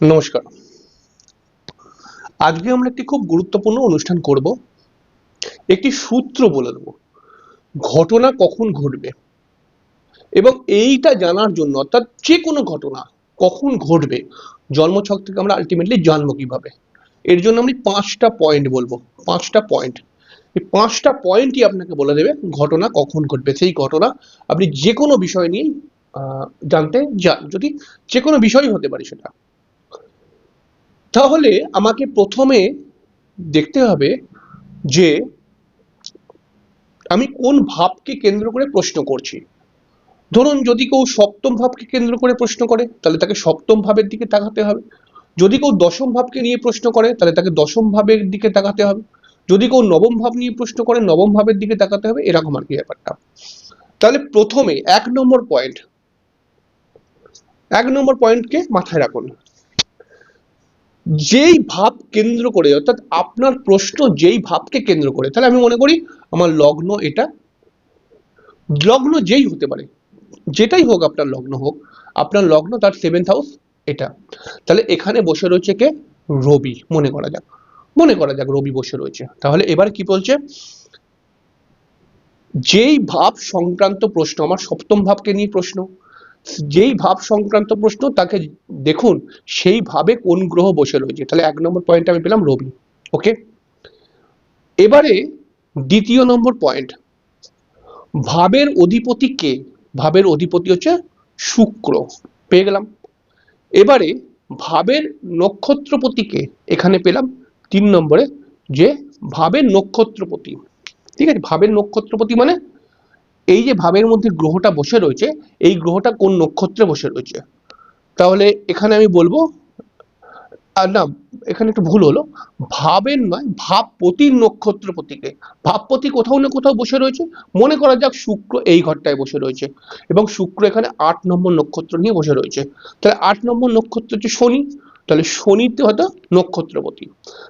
নমস্কার। আজকে আমরা একটি খুব গুরুত্বপূর্ণ অনুষ্ঠান করব। একটি সূত্র বলে দেবো, ঘটনা কখন ঘটবে? এবং এইটা জানার জন্য, অর্থাৎ যে কোনো ঘটনা কখন ঘটবে, জন্মছক থেকে আমরা আলটিমেটলি জানব কীভাবে। এর জন্য আমি পাঁচটা পয়েন্ট বলব, পাঁচটা পয়েন্ট এই পাঁচটা পয়েন্টই আপনাকে বলে দেবে, ঘটনা কখন ঘটবে, সেই ঘটনা আপনি যে কোনো বিষয় নিয়ে জানতে যান যদি যে কোনো বিষয়ই হতে পারে সেটা। তাহলে আমাকে প্রথমে দেখতে হবে যে আমি কোন ভাবকে কেন্দ্র করে প্রশ্ন করছি। ধরুন যদি কেউ সপ্তম ভাবকে কেন্দ্র করে প্রশ্ন করে, তাহলে তাকে সপ্তম ভাবের দিকে তাকাতে হবে। যদি কেউ দশম ভাবকে নিয়ে প্রশ্ন করে, তাহলে তাকে দশম ভাবের দিকে তাকাতে হবে। যদি কেউ নবম ভাব নিয়ে প্রশ্ন করে, নবম ভাবের দিকে তাকাতে হবে, এরকম আর কি ব্যাপারটা। তাহলে প্রথমে এক নম্বর পয়েন্ট এক নম্বর পয়েন্টকে মাথায় রাখুন। যেই ভাব কেন্দ্র করে, অর্থাৎ আপনার প্রশ্ন যেই ভাবকে কেন্দ্র করে, তাহলে আমি মনে করি আমার লগ্ন এটা। লগ্ন যেই হতে পারে, যেটাই হোক আপনার লগ্ন হোক, আপনার লগ্ন তার সেভেন্থ হাউস এটা। তাহলে এখানে বসে রয়েছে কে? রবি, মনে করা যাক। মনে করা যাক রবি বসে রয়েছে। তাহলে এবার কি বলছে? যেই ভাব সংক্রান্ত প্রশ্ন, আমার সপ্তম ভাবকে নিয়ে প্রশ্ন। যেই ভাব সংক্রান্ত প্রশ্ন, তাকে দেখুন সেই ভাবে কোন গ্রহ বসে রয়েছে। তাহলে এক নম্বর পয়েন্ট আমি পেলাম রবি ওকে এবারে দ্বিতীয় নম্বর পয়েন্ট ভাবের অধিপতি কে? ভাবের অধিপতি হচ্ছে শুক্র, পেয়ে গেলাম। এবারে ভাবের নক্ষত্রপতিকে এখানে পেলাম তিন নম্বরে, যে ভাবের নক্ষত্রপতি, ঠিক আছে? ভাবের নক্ষত্রপতি মানে এই যে ভাবের মধ্যে গ্রহটা বসে রয়েছে, এই গ্রহটা কোন নক্ষত্রে বসে রয়েছে? তাহলে এখানে আমি বলব আর না, এখানে একটু ভুল হলো। ভাবের নয়, ভাবপতির নক্ষত্রপতিকে ভাবপতি কোথাও না কোথাও বসে রয়েছে। মনে করা যাক শুক্র এই ঘরটায় বসে রয়েছে। এবং শুক্র এখানে আট নম্বর নক্ষত্র নিয়ে বসে রয়েছে। তাহলে আট নম্বর নক্ষত্র হচ্ছে শনি। তাহলে শনিতে হয়তো নক্ষত্রপতি।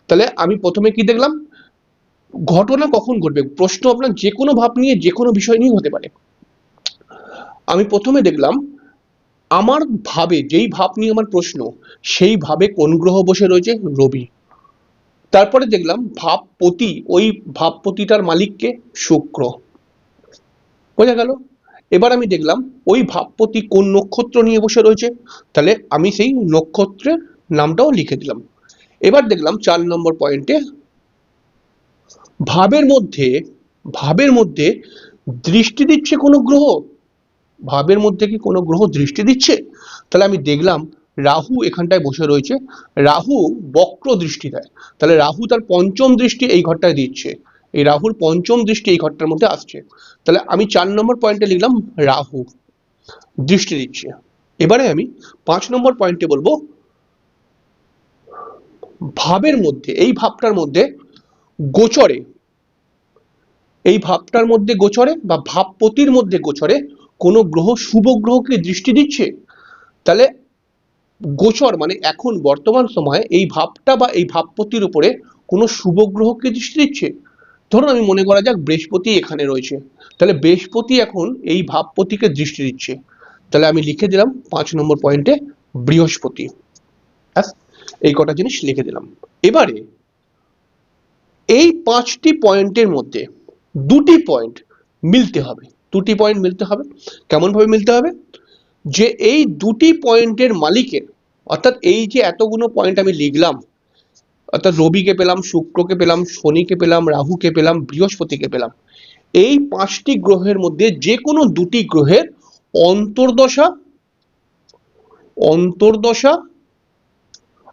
তাহলে আমি প্রথমে কি দেখলাম? ঘটনা কখন ঘটবে? প্রশ্ন আপনার যে কোনো ভাব নিয়ে যে কোনো বিষয় নিয়ে হতে পারে। আমি প্রথমে দেখলাম, আমার ভাবে যেই ভাব নিয়ে আমার প্রশ্ন, সেই ভাবে কোন গ্রহ বসে রয়েছে? রবি। তারপরে দেখলাম, ভাবপতি, ওই ভাবপতিটার মালিককে শুক্র। বোঝা গেল? এবার আমি দেখলাম, ওই ভাবপতি কোন নক্ষত্র নিয়ে বসে রয়েছে? তাহলে আমি সেই নক্ষত্রের নামটাও লিখে দিলাম। এবার দেখলাম, চার নম্বর পয়েন্টে ভাবের মধ্যে ভাবের মধ্যে দৃষ্টি দিচ্ছে কোনো গ্রহ? ভাবের মধ্যে কি কোনো গ্রহ দৃষ্টি দিচ্ছে? তাহলে আমি দেখলাম রাহু এখানটায় বসে রয়েছে। রাহু বক্র দৃষ্টি দেয়। তাহলে রাহু তার পঞ্চম দৃষ্টি এই ঘরটায় দিচ্ছে। এই রাহুর পঞ্চম দৃষ্টি এই ঘরটার মধ্যে আসছে। তাহলে আমি চার নম্বর পয়েন্টে লিখলাম রাহু দৃষ্টি দিচ্ছে। এবারে আমি পাঁচ নম্বর পয়েন্টে বলব, ভাবের মধ্যে, এই ভাবটার মধ্যে গোচরে। এই ভাবটার মধ্যে গোচরে বা ভাবপতির মধ্যে গোচরে কোনো গ্রহ, শুভ গ্রহকে দৃষ্টি দিচ্ছে? তাহলে গোচর মানে এখন, বর্তমান সময়ে এই ভাবটা বা এই ভাবপতির উপরে কোনো শুভ গ্রহকে দৃষ্টি দিচ্ছে? ধরুন আমি মনে করা যাক বৃহস্পতি এখানে রয়েছে। তাহলে বৃহস্পতি এখন এই ভাবপতিকে দৃষ্টি দিচ্ছে। তাহলে আমি লিখে দিলাম পাঁচ নম্বর পয়েন্টে বৃহস্পতি। এই কটা জিনিস লিখে দিলাম। এবারে এই পাঁচটি পয়েন্টের মধ্যে দুটি পয়েন্ট মিলতে হবে। দুটি পয়েন্ট মিলতে হবে। কেমন ভাবে মিলতে হবে? যে এই দুটি পয়েন্টের মালিকের, অর্থাৎ এই যে এতগুলো পয়েন্ট আমি লিখলাম, অর্থাৎ রবিকে পেলাম, শুক্রকে পেলাম, শনিকে পেলাম, রাহুকে পেলাম, বৃহস্পতিকে পেলাম, এই পাঁচটি গ্রহের মধ্যে যে কোনো দুটি গ্রহের অন্তর্দশা অন্তর্দশা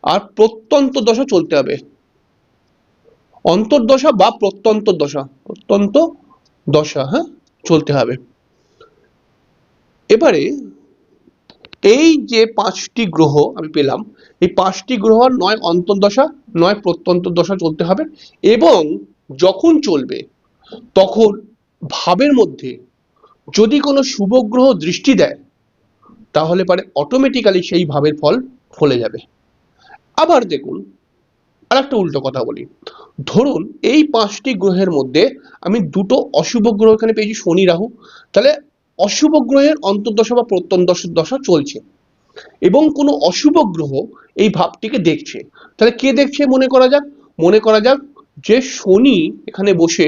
আর প্রত্যন্ত দশা চলতে হবে। অন্তর্দশা বা প্রত্যন্ত দশা প্রত্যন্ত দশা হ্যাঁ? চলতে হবে। এবারে এই যে পাঁচটি গ্রহ আমি পেলাম, এই পাঁচটি গ্রহ নয় অন্তর্দশা, নয় প্রত্যন্ত দশা চলতে হবে এবং যখন চলবে, তখন ভাবের মধ্যে যদি কোনো শুভ গ্রহ দৃষ্টি দেয়, তাহলে পারে অটোমেটিক্যালি সেই ভাবের ফল ফলে যাবে। আবার দেখুন আর একটা উল্টো কথা বলি। ধরুন এই পাঁচটি গ্রহের মধ্যে আমি দুটো অশুভ গ্রহ এখানে পেয়েছি, শনি, রাহু। তাহলে অশুভ গ্রহের অন্তর্দশা বা প্রত্যন্তদশা দশা চলছে এবং কোনো অশুভ গ্রহ এই ভাবটিকে দেখছে। তাহলে কে দেখছে মনে করা যাক? মনে করা যাক যে শনি এখানে বসে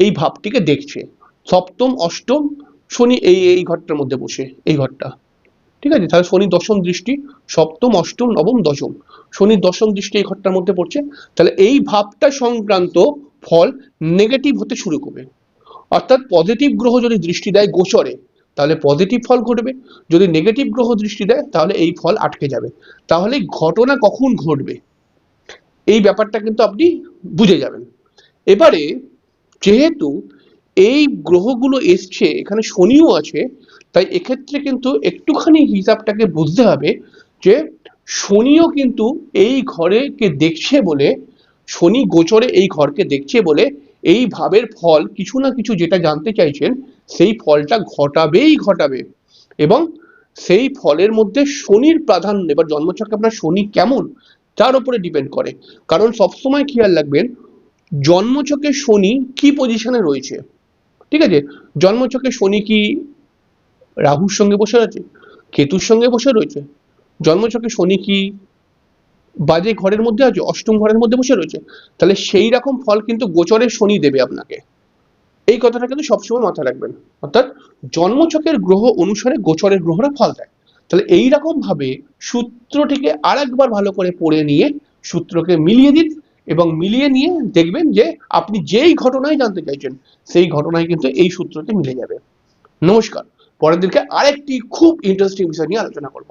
এই ভাবটিকে দেখছে। সপ্তম, অষ্টম শনি এই এই ঘরটার মধ্যে বসে, এই ঘরটা। ঠিক আছে? তাহলে শনি দশম দৃষ্টি সপ্তম, অষ্টম, নবম, দশম। শনির দশম দৃষ্টি এই ঘরটার মধ্যে পড়ছে। তাহলে এই ভাবটা সংক্রান্ত ফল নেগেটিভ হতে শুরু করবে। অর্থাৎ পজিটিভ গ্রহ যদি দৃষ্টি দেয় গোচরে, তাহলে পজিটিভ ফল ঘটবে। যদি নেগেটিভ গ্রহ দৃষ্টি দেয়, তাহলে এই ফল আটকে যাবে। তাহলে ঘটনা কখন ঘটবে? এই ব্যাপারটা কিন্তু আপনি বুঝে যাবেন। এবারে যেহেতু এই গ্রহগুলো এসছে, এখানে শনিও আছে তাই এক্ষেত্রে কিন্তু একটুখানি হিসাবটাকে বুঝতে হবে যে শনিও কিন্তু এই ঘরেকে দেখছে বলে, শনি গোচরে এই ঘরকে দেখছে বলে এই ভাবের ফল কিছু না কিছু যেটা জানতে চাইছেন, সেই ফলটা ঘটাবেই ঘটাবে। এবং সেই ফলের মধ্যে শনির প্রাধান্য, এবার জন্মছকে আপনার শনি কেমন, তার উপরে ডিপেন্ড করে। কারণ সবসময় খেয়াল রাখবেন, জন্মছকে শনি কি পজিশনে রয়েছে। ঠিক আছে? জন্মছকে শনি কি রাহুর সঙ্গে বসে আছে কেতুর সঙ্গে বসে রয়েছে জন্মচকে শনি কি বাজে ঘরের মধ্যে আছে, অষ্টম ঘরের মধ্যে বসে রয়েছে, তাহলে সেই রকম ফল কিন্তু গোচরের শনি দেবে আপনাকে। এই কথাটা কিন্তু সবসময় মাথায় রাখবেন। অর্থাৎ জন্মছকের গ্রহ অনুসারে গোচরের গ্রহরা ফল দেয়। তাহলে এই রকম ভাবে সূত্রটিকে আর একবার ভালো করে পড়ে নিয়ে সূত্রকে মিলিয়ে দিন এবং মিলিয়ে নিয়ে দেখবেন যে আপনি যেই ঘটনায় জানতে চাইছেন, সেই ঘটনায় কিন্তু এই সূত্রতে মিলে যাবে। নমস্কার। পরের দিনকে আরেকটি খুব ইন্টারেস্টিং বিষয় নিয়ে আলোচনা করব।